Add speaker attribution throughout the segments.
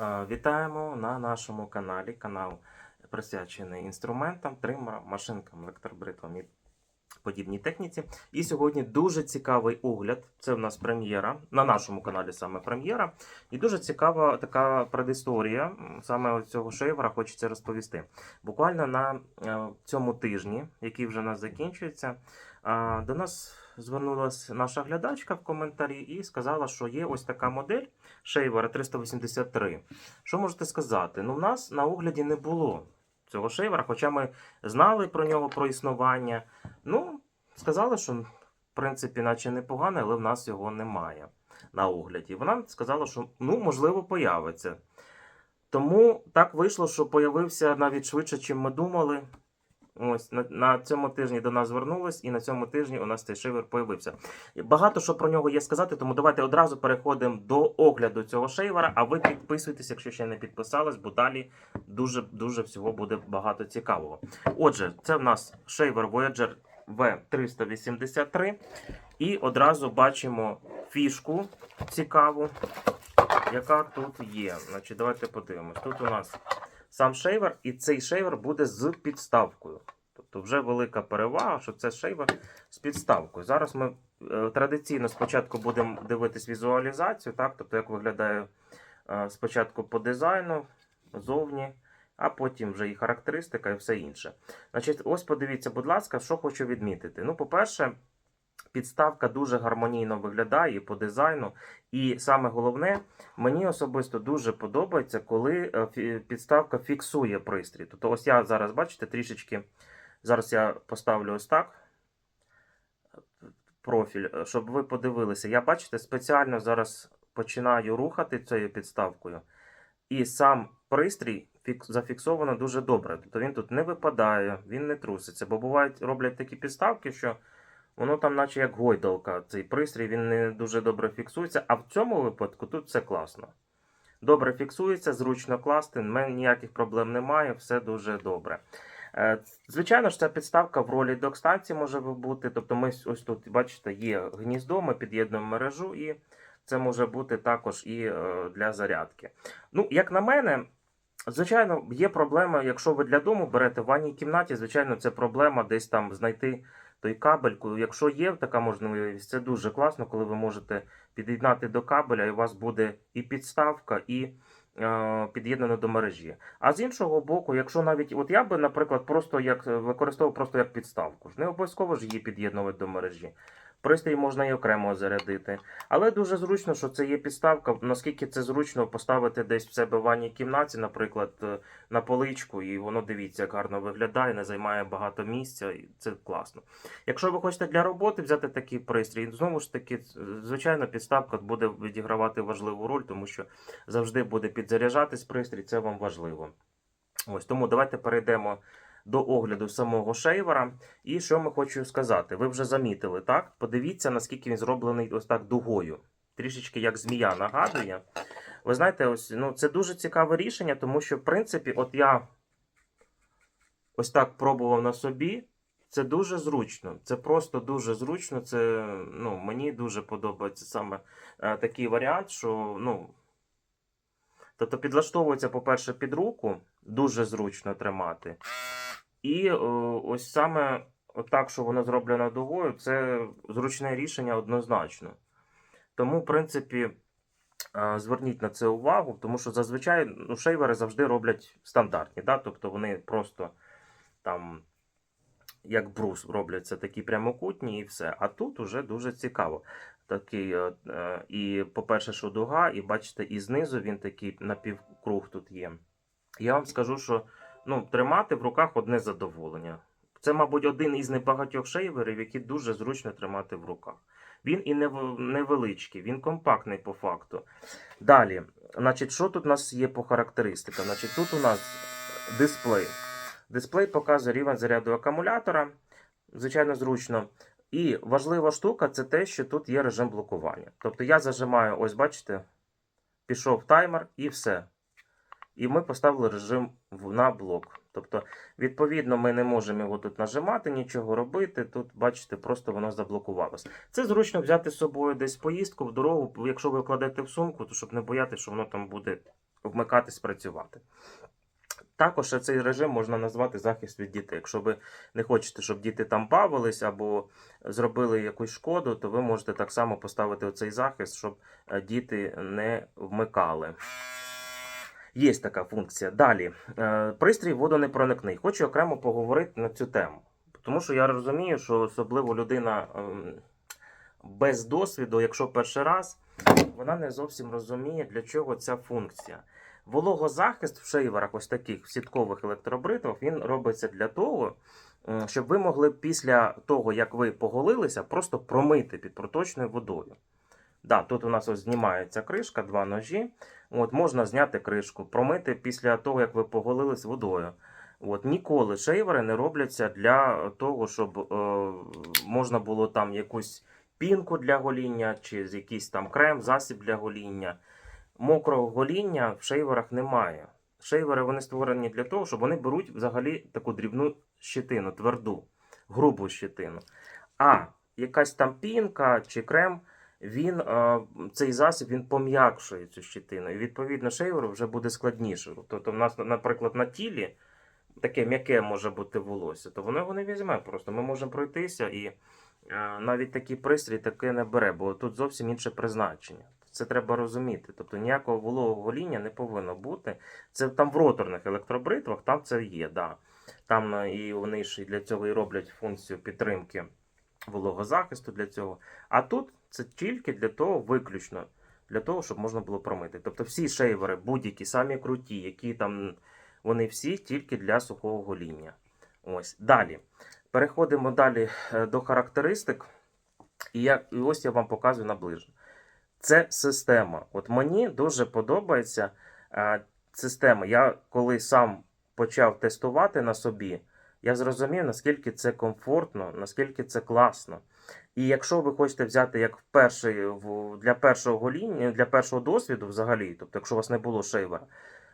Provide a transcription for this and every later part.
Speaker 1: Е, Вітаємо на нашому каналі. Канал присвячений інструментам, тримерам, машинкам, електробритвам і подібній техніці. І сьогодні дуже цікавий огляд. Це в нас прем'єра на нашому каналі саме прем'єра. І дуже цікава така предісторія саме цього шейвера хочеться розповісти. Буквально на е, цьому тижні, який вже у нас закінчується, е, до нас звернулася наша глядачка в коментарі і сказала, що є ось така модель шейвера 383. Що можете сказати? Ну, в нас на огляді не було цього шейвера, хоча ми знали про нього, про існування. Ну, сказали, що в принципі, наче непогано, але в нас його немає на огляді. Вона сказала, що ну, можливо, появиться. Тому так вийшло, що появився навіть швидше, чим ми думали. Ось на, на цьому тижні до нас звернулись, і на цьому тижні у нас цей шейвер появився. Багато що про нього є сказати, тому давайте одразу переходимо до огляду цього шейвера. А ви підписуйтесь, якщо ще не підписались, бо далі дуже дуже всього буде багато цікавого. Отже, це в нас шейвер Voyager V383. І одразу бачимо фішку цікаву, яка тут є. Значить, давайте подивимось. Тут у нас сам шейвер, і цей шейвер буде з підставкою. Тобто вже велика перевага, що це шейвер з підставкою. Зараз ми е, традиційно спочатку будемо дивитись візуалізацію, так? тобто як виглядає е, спочатку по дизайну, зовні, а потім вже і характеристика, і все інше. Значить, ось подивіться, будь ласка, що хочу відмітити. Ну, по-перше, підставка дуже гармонійно виглядає по дизайну. І саме головне, мені особисто дуже подобається, коли е, підставка фіксує пристрій. Тобто, ось я зараз, бачите, трішечки. Зараз я поставлю ось так. Профіль, е, щоб ви подивилися. Я бачите, спеціально зараз починаю рухати цією підставкою. І сам пристрій зафіксовано дуже добре. Тобто він тут не випадає, він не труситься. Бо бувають роблять такі підставки, що воно там, наче як гойдалка, цей пристрій, він не дуже добре фіксується. А в цьому випадку тут все класно. Добре фіксується, зручно класти, ніяких проблем немає, все дуже добре. Е, Звичайно ж, ця підставка в ролі док-станції може бути. Тобто, ми ось тут, бачите, є гніздо, ми під'єднуємо мережу, і це може бути також і е, для зарядки. Ну, як на мене, звичайно, є проблема, якщо ви для дому берете в ванній кімнаті, звичайно, це проблема десь там знайти той кабельку. Якщо є така можливість, це дуже класно, коли ви можете під'єднати до кабеля, і у вас буде і підставка, і е, під'єднано до мережі. А з іншого боку, якщо навіть от я би, наприклад, просто як е, використовував просто як підставку, ж не обов'язково ж її під'єднувати до мережі. Пристрій можна і окремо зарядити. Але дуже зручно, що це є підставка. Наскільки це зручно поставити десь в себе в ванній кімнаті, наприклад, е, на поличку, і воно дивіться, як гарно виглядає, не займає багато місця, і це класно. Якщо ви хочете для роботи взяти такий пристрій, знову ж таки, звичайно, підставка буде відігравати важливу роль, тому що завжди буде підзаряджатись пристрій, це вам важливо. Ось тому давайте перейдемо до огляду самого шейвера. І що ми хочу сказати? Ви вже замітили, так? Подивіться, наскільки він зроблений ось так дугою. Трішечки як змія нагадує. Ви знаєте, ось ну, це дуже цікаве рішення, тому що, в принципі, от я ось так пробував на собі. Це дуже зручно. Це просто дуже зручно. Це ну, мені дуже подобається саме е, такий варіант, що ну. Тобто підлаштовується, по-перше, під руку, дуже зручно тримати. І е, ось саме так, що воно зроблено дугою, це зручне рішення однозначно. Тому, в принципі, е, зверніть на це увагу, тому що зазвичай ну, шейвери завжди роблять стандартні. Да? Тобто вони просто там, як брус, робляться такі прямокутні і все. А тут уже дуже цікаво. Такий, е, і, по-перше, що дуга, і бачите, і знизу він такий напівкруг тут є. Я вам скажу, що ну, тримати в руках одне задоволення. Це, мабуть, один із небагатьох шейверів, які дуже зручно тримати в руках. Він і невеличкий, він компактний по факту. Далі, значить, що тут у нас є по характеристикам? Значить, тут у нас дисплей. Дисплей показує рівень заряду акумулятора. Звичайно, зручно. І важлива штука це те, що тут є режим блокування. Тобто я зажимаю, ось бачите, пішов таймер і все. І ми поставили режим на блок. Тобто, відповідно, ми не можемо його тут нажимати, нічого робити. Тут, бачите, просто воно заблокувалось. Це зручно взяти з собою десь поїздку в дорогу, якщо ви кладете в сумку, то щоб не боятися, що воно там буде вмикатись, працювати. Також цей режим можна назвати захист від дітей. Якщо ви не хочете, щоб діти там бавились або зробили якусь шкоду, то ви можете так само поставити оцей захист, щоб е, діти не вмикали. Є така функція. Далі, Е, пристрій водонепроникний. Хочу окремо поговорити на цю тему. Тому що я розумію, що особливо людина ем, без досвіду, якщо перший раз, вона не зовсім розуміє, для чого ця функція. Вологозахист в шейверах, ось таких сіткових електробритвах, він робиться для того, щоб ви могли після того, як ви поголилися, просто промити під проточною водою. Да, тут у нас ось знімається кришка, два ножі. От, можна зняти кришку, промити після того, як ви поголились водою. От, ніколи шейвери не робляться для того, щоб е, можна було там якусь пінку для гоління, чи якийсь там крем, засіб для гоління. Мокрого гоління в шейверах немає. Шейвери вони створені для того, щоб вони беруть взагалі таку дрібну щетину, тверду, грубу щетину. А якась там пінка чи крем, він, е, цей засіб він пом'якшує цю щетину. І відповідно шейверу вже буде складніше. Тобто, в нас, наприклад, на тілі таке м'яке може бути волосся, то воно його не візьме просто. Ми можемо пройтися і е, навіть такий пристрій таке не бере, бо тут зовсім інше призначення. Це треба розуміти. Тобто ніякого вологого гоління не повинно бути. Це там в роторних електробритвах, там це є, да. Там е, і вони ж для цього і роблять функцію підтримки вологозахисту для цього. А тут це тільки для того, виключно для того, щоб можна було промити. Тобто всі шейвери, будь-які, самі круті, які там, вони всі тільки для сухого гоління. Ось. Далі. Переходимо далі е, до характеристик. І, я, і ось я вам показую наближено. Це система. От мені дуже подобається е, система. Я коли сам почав тестувати на собі, я зрозумів, наскільки це комфортно, наскільки це класно. І якщо ви хочете взяти як перший, для першого гоління, для першого досвіду взагалі, тобто, якщо у вас не було шейвера,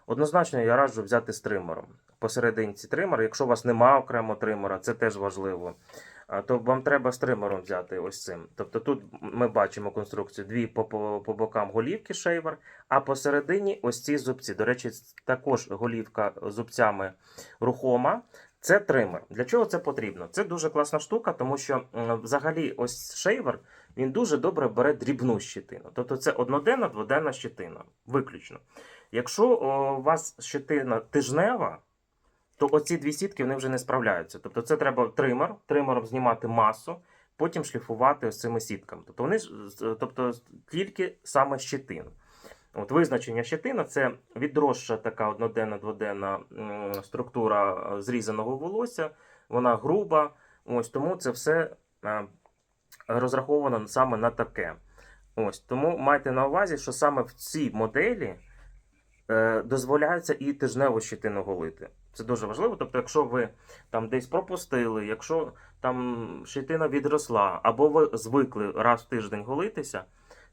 Speaker 1: однозначно я раджу взяти з тримером. Посерединці тример, якщо у вас немає окремо тримера, це теж важливо. То вам треба з тримером взяти ось цим. Тобто тут ми бачимо конструкцію: дві по, по, по бокам голівки шейвер, а посередині ось ці зубці. До речі, також голівка зубцями рухома. Це тример. Для чого це потрібно? Це дуже класна штука, тому що взагалі ось шейвер він дуже добре бере дрібну щетину. Тобто це одноденна, дводенна щетина. Виключно. Якщо у вас щетина тижнева, то оці дві сітки вони вже не справляються. Тобто це треба тример, тримером знімати масу, потім шліфувати ось цими сітками. Тобто вони тобто тільки саме щетин. От визначення щетина це відросша така одноденна дводенна структура е, зрізаного волосся, вона груба. Ось тому це все е, розраховано саме на таке. Ось тому майте на увазі, що саме в цій моделі е, дозволяється і тижневу щетину голити. Це дуже важливо. Тобто, якщо ви там десь пропустили, якщо там щетина відросла, або ви звикли раз в тиждень голитися,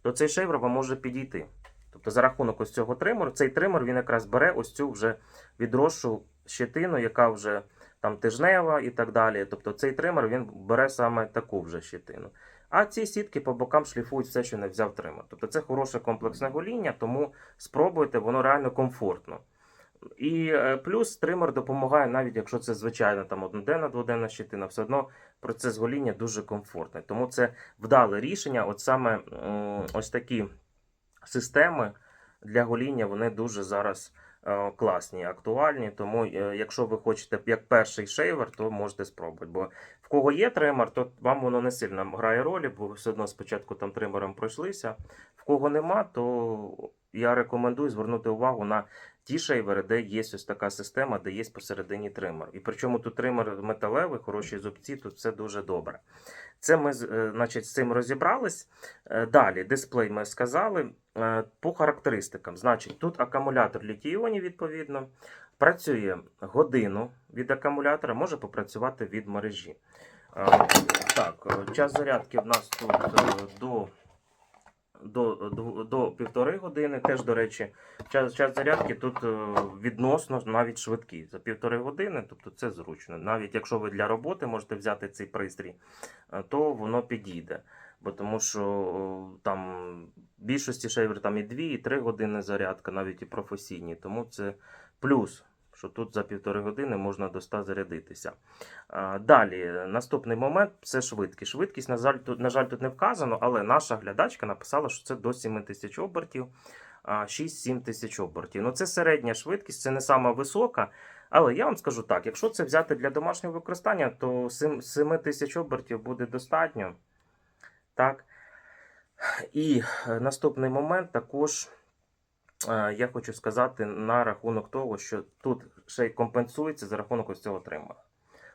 Speaker 1: то цей шейвер вам може підійти. Тобто, за рахунок ось цього тримеру, цей тример він якраз бере ось цю вже відросшу щетину, яка вже там тижнева і так далі. Тобто цей тример він бере саме таку вже щетину. А ці сітки по бокам шліфують все, що не взяв тример. Тобто це хороше комплексне гоління, тому спробуйте, воно реально комфортно. І е, плюс тример допомагає, навіть якщо це звичайна там одноденна, дводенна щетина, все одно процес гоління дуже комфортний. Тому це вдале рішення. От саме ось такі системи для гоління вони дуже зараз е, класні, актуальні. Тому, е, якщо ви хочете як перший шейвер, то можете спробувати. Бо в кого є тример, то вам воно не сильно грає ролі, бо все одно спочатку там тримером пройшлися. В кого нема, то я рекомендую звернути увагу на ті шейвери, де є ось така система, де є посередині тример. І причому тут тример металевий, хороші зубці, тут все дуже добре. Це ми е, значить, з цим розібрались. Е, Далі, дисплей ми сказали. Е, По характеристикам, значить, тут акумулятор літій-іонів, відповідно, працює годину від акумулятора, може попрацювати від мережі. Так, час зарядки в нас тут до, до, до, півтори години. Теж, до речі, час, час зарядки тут е, відносно навіть швидкий. За півтори години, тобто це зручно. Навіть якщо ви для роботи можете взяти цей пристрій, е, то воно підійде. Бо тому що там в більшості шейвер там і 2, і 3 години зарядка, навіть і професійні. Тому це плюс, що тут за півтори години можна до 100 зарядитися. Далі, наступний момент це швидкість. Швидкість, на жаль, тут, на жаль, тут не вказано, але наша глядачка написала, що це до 7 тисяч обертів, 6-7 тисяч обертів. Ну, це середня швидкість, це не сама висока. Але я вам скажу так: якщо це взяти для домашнього використання, то 7 тисяч обертів буде достатньо. Так. І е, наступний момент також я хочу сказати на рахунок того, що тут ще й компенсується за рахунок ось цього тримера.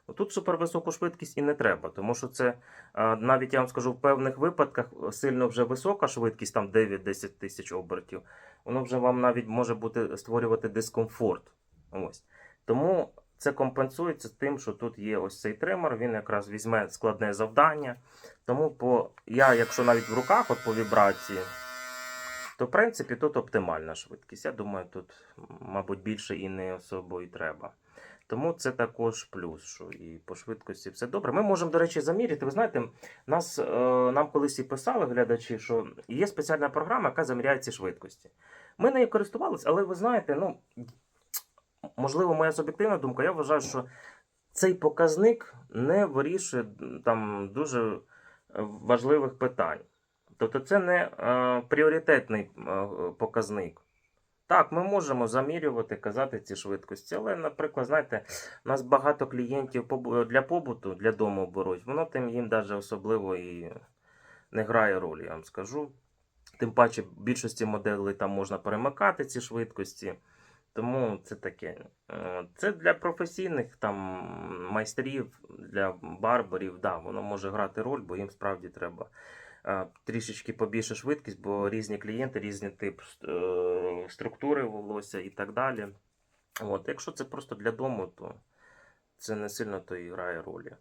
Speaker 1: Ну, Тут супервисоку швидкість і не треба, тому що це е, навіть я вам скажу, в певних випадках сильно вже висока швидкість, там 9-10 тисяч обертів, воно вже вам навіть може бути створювати дискомфорт. Ось. Тому це компенсується тим, що тут є ось цей тример, він якраз візьме складне завдання. Тому по, я, якщо навіть в руках от по вібрації, то в принципі тут оптимальна швидкість. Я думаю, тут, мабуть, більше і не особо і треба. Тому це також плюс, що і по швидкості все добре. Ми можемо, до речі, заміряти. Ви знаєте, нас, е, нам колись і писали глядачі, що є спеціальна програма, яка заміряє ці швидкості. Ми нею користувалися, але ви знаєте, ну, можливо, моя суб'єктивна думка, я вважаю, що цей показник не вирішує там дуже важливих питань. Тобто це не е, пріоритетний е, показник. Так, ми можемо замірювати, казати ці швидкості, але, наприклад, знаєте, у нас багато клієнтів для побуту, для дому беруть, воно тим їм навіть особливо і не грає ролі, я вам скажу. Тим паче, в більшості моделей там можна перемикати ці швидкості. Тому це таке. Е, Це для професійних там майстрів, для барберів, да, воно може грати роль, бо їм справді треба трішечки побільше швидкість, бо різні клієнти, різні тип е, структури волосся і так далі. От, якщо це просто для дому, то це не сильно то і грає ролі.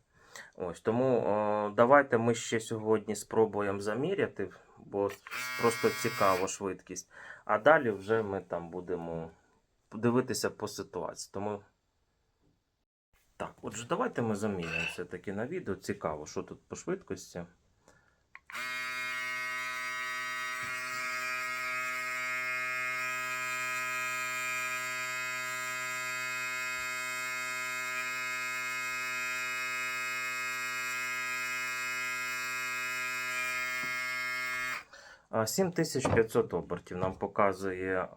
Speaker 1: Ось, тому е, давайте ми ще сьогодні спробуємо заміряти, бо просто цікаво швидкість. А далі вже ми там будемо дивитися по ситуації. Тому. Так, отже, давайте ми заміряємо все-таки на відео. Цікаво, що тут по швидкості. 7500 обертів нам показує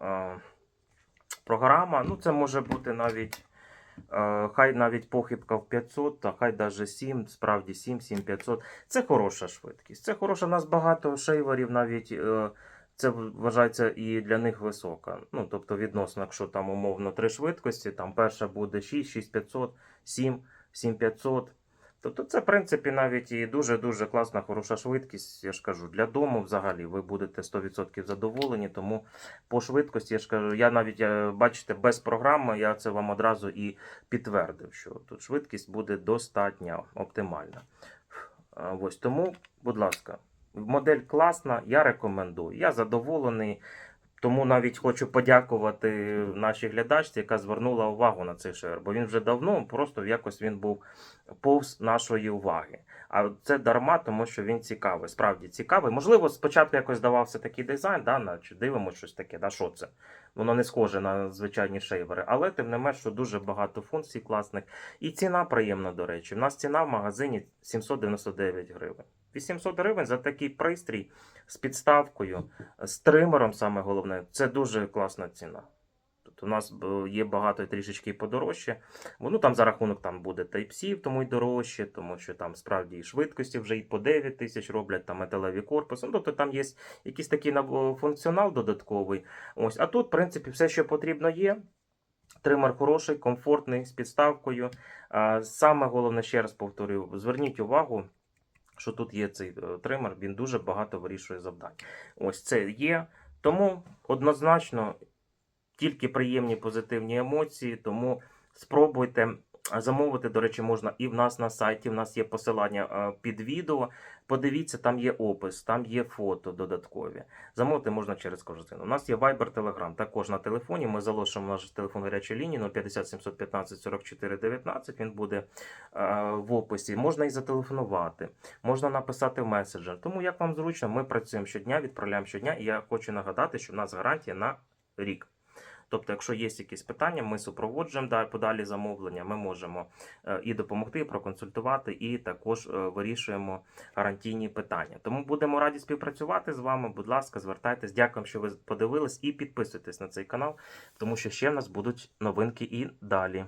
Speaker 1: програма. Ну, це може бути навіть. Хай навіть похибка в 500, а хай навіть 7, справді 7, 7500. Це хороша швидкість. Це хороша. У нас багато шейверів навіть е, це вважається і для них висока. Ну, тобто, відносно, якщо там умовно три швидкості, там перша буде 6, 6500, 7, 7500. Тобто це, в принципі, навіть і дуже-дуже класна, хороша швидкість. Я ж кажу, для дому взагалі ви будете 100% задоволені. Тому по швидкості, я ж кажу, я навіть е, бачите, без програми я це вам одразу і підтвердив, що тут швидкість буде достатньо оптимальна. Ось тому, будь ласка, модель класна, я рекомендую. Я задоволений. Тому навіть хочу подякувати нашій глядачці, яка звернула увагу на цей шер, бо він вже давно просто якось він був повз нашої уваги. А це дарма, тому що він цікавий, справді цікавий. Можливо, спочатку якось здавався такий дизайн, да, наче дивимося щось таке, да, що це? Воно не схоже на звичайні шейвери, але тим не менш, що дуже багато функцій класних. І ціна приємна, до речі. У нас ціна в магазині 799 гривень. 800 гривень за такий пристрій з підставкою, з тримером, саме головне, це дуже класна ціна. Тобто у нас е, є багато трішечки подорожче. Воно там за рахунок там буде Type-C, тому й дорожче, тому що там справді і швидкості вже і по 9 тисяч роблять, там металеві корпуси. Ну, тобто там є якийсь такий функціонал додатковий. Ось, а тут, в принципі, все, що потрібно, є. Тример хороший, комфортний, з підставкою. Саме головне, ще раз повторюю, зверніть увагу, що тут є цей е, тример, він дуже багато вирішує завдань. Ось це є. Тому однозначно тільки приємні позитивні емоції. Тому спробуйте. Замовити, до речі, можна і в нас на сайті. В нас є посилання е, під відео. Подивіться, там є опис, там є фото додаткові. Замовити можна через корзину. У нас є Viber, Telegram, також на телефоні. Ми залишимо наш телефон гарячої лінії 050 715 44 19. Він буде е, в описі. Можна і зателефонувати, можна написати в меседжер. Тому як вам зручно, ми працюємо щодня, відправляємо щодня. І я хочу нагадати, що в нас гарантія на рік. Тобто, якщо є якісь питання, ми супроводжуємо подалі замовлення, ми можемо е, і допомогти, і проконсультувати, і також е, вирішуємо гарантійні питання. Тому будемо раді співпрацювати з вами. Будь ласка, звертайтесь. Дякуємо, що ви подивились, і підписуйтесь на цей канал, тому що ще в нас будуть новинки і далі.